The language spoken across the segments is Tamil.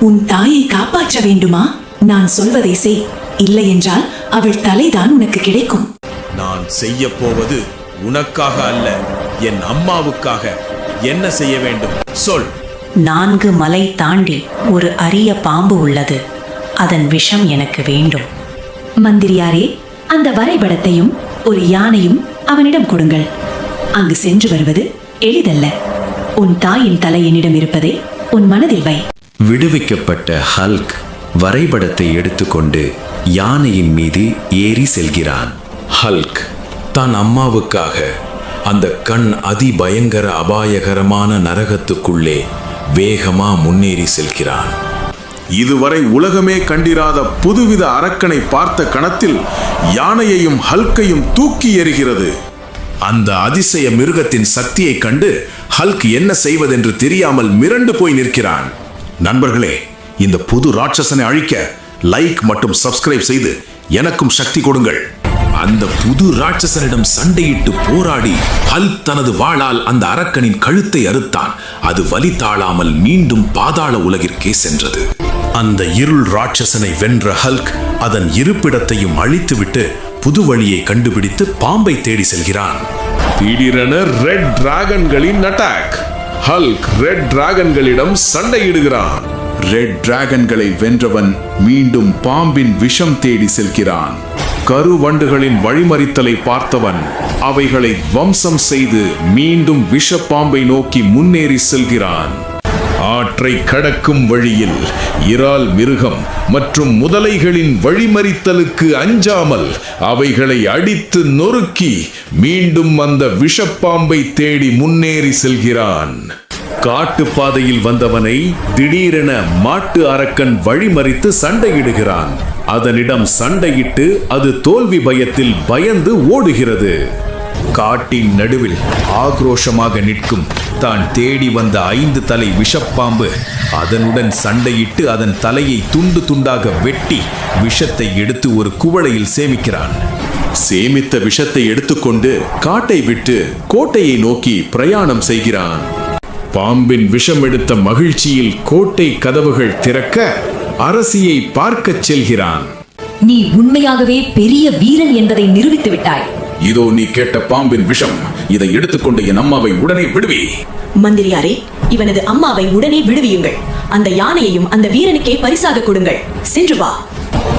உன் தாயை காப்பாற்ற வேண்டுமா? நான் சொல்வதை செய். இல்லை என்றால் அவள் தலைதான் உனக்கு கிடைக்கும். நான் செய்ய போவது உனக்காக அல்ல என் அம்மாவுக்காக. என்ன செய்ய வேண்டும்? சொல். நான்கு மலை தாண்டி ஒரு அரிய பாம்பு உள்ளது. அதன் விஷம் எனக்கு வேண்டும். மந்திரியாரே அந்த வரைபடத்தையும் ஒரு யானையும் அவனிடம் கொடுங்கள். அங்கு சென்று வருவது எளிதல்ல. உன் தாயின் தலை என்னிடம் இருப்பதை உன் மனதில் வை. விடுவிக்கப்பட்ட ஹல்க் வரைபடத்தை எடுத்துக்கொண்டு யானையின் மீது ஏறி செல்கிறான். ஹல்க் தான் அம்மாவுக்காக அந்த கண் அதிபயங்கர அபாயகரமான நரகத்துக்குள்ளே வேகமா முன்னேறி செல்கிறான். இதுவரை உலகமே கண்டிராத புதுவித அரக்கனை பார்த்த கணத்தில் யானையையும் ஹல்கையும் தூக்கி எறிகிறது. அந்த அதிசய மிருகத்தின் சக்தியைக் கண்டு ஹல்க் என்ன செய்வதென்று தெரியாமல் மிரண்டு போய் நிற்கிறான். நண்பர்களே இந்த புது ராட்சசனை அழிக்க லைக் மற்றும் சப்ஸ்கிரைப் செய்து எனக்கும் சக்தி கொடுங்கள். அந்த புது ராட்சசனிடம் சண்டையிட்டு போராடி ஹல் தனது வாளால் அந்த அரக்கனின் கழுத்தை அறுத்தான். அது வலி தாழாமல் மீண்டும் பாதாள உலகிற்கே சென்றது. அந்த இருள் ராட்சசனை வென்ற ஹல்க் அதன் இருப்பிடத்தையும் அழித்துவிட்டு புது வழியை கண்டுபிடித்து பாம்பை தேடி செல்கிறான். திடீரென ரெட் டிராகன்களின் அட்டாக் ஹல்க் ரெட் டிராகன்களிடம் சண்டையிடுகிறான். ரெட் டிராகன்களை வென்றவன் மீண்டும் பாம்பின் விஷம் தேடி செல்கிறான். கருவண்டுகளின் வழிமறித்தலை பார்த்தவன் அவைகளை வம்சம் செய்து மீண்டும் விஷப்பாம்பை நோக்கி முன்னேறி செல்கிறான். ஆற்றை கடக்கும் வழியில் இறால் மிருகம் மற்றும் முதலைகளின் வழிமறித்தலுக்கு அஞ்சாமல் அவைகளை அடித்து நொறுக்கி மீண்டும் அந்த விஷப்பாம்பை தேடி முன்னேறி செல்கிறான். காட்டுப்பாதையில் வந்தவனை திடீரென மாட்டு அரக்கன் வழிமறித்து சண்டையிடுகிறான். அதனிடம் சண்டையிட்டு அது தோல்வி பயத்தில் பயந்து ஓடுகிறது. காட்டின் நடுவில் ஆக்ரோஷமாக நிற்கும். தான் தேடி வந்த ஐந்து தலை விஷப்பாம்பு அதனுடன் சண்டையிட்டு அதன் தலையை துண்டு துண்டாக வெட்டி விஷத்தை எடுத்து ஒரு குவளையில் சேமிக்கிறான். சேமித்த விஷத்தை எடுத்துக்கொண்டு காட்டை விட்டு கோட்டையை நோக்கி பிரயாணம் செய்கிறான். பாம்பின் விஷம் எடுத்த மகிழ்ச்சியில் கோட்டை கதவுகள் திறக்க அரசியை பார்க்கச் செல்கிறான். நீ உண்மையாகவே பெரிய வீரன் என்பதை நிரூபித்து விட்டாய் இதோ நீ கேட்ட பாம்பின் விஷம். இதை எடுத்துக்கொண்டு என் அம்மாவை உடனே விடுவி. மந்திரியாரே இவனது அம்மாவை உடனே விடுவியுங்கள். அந்த யானையையும் அந்த வீரனுக்கே பரிசாக கொடுங்கள். சென்று வா.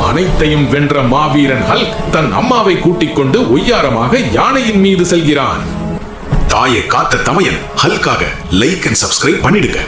அனைத்தையும் வென்ற மாவீரன் ஹல்க் தன் அம்மாவை கூட்டிக் கொண்டு ஒய்யாரமாக யானையின் மீது செல்கிறான். தாயை காத்த தமையன் ஹல்காக லைக் அண்ட் சப்ஸ்கிரைப் பண்ணிடுங்க.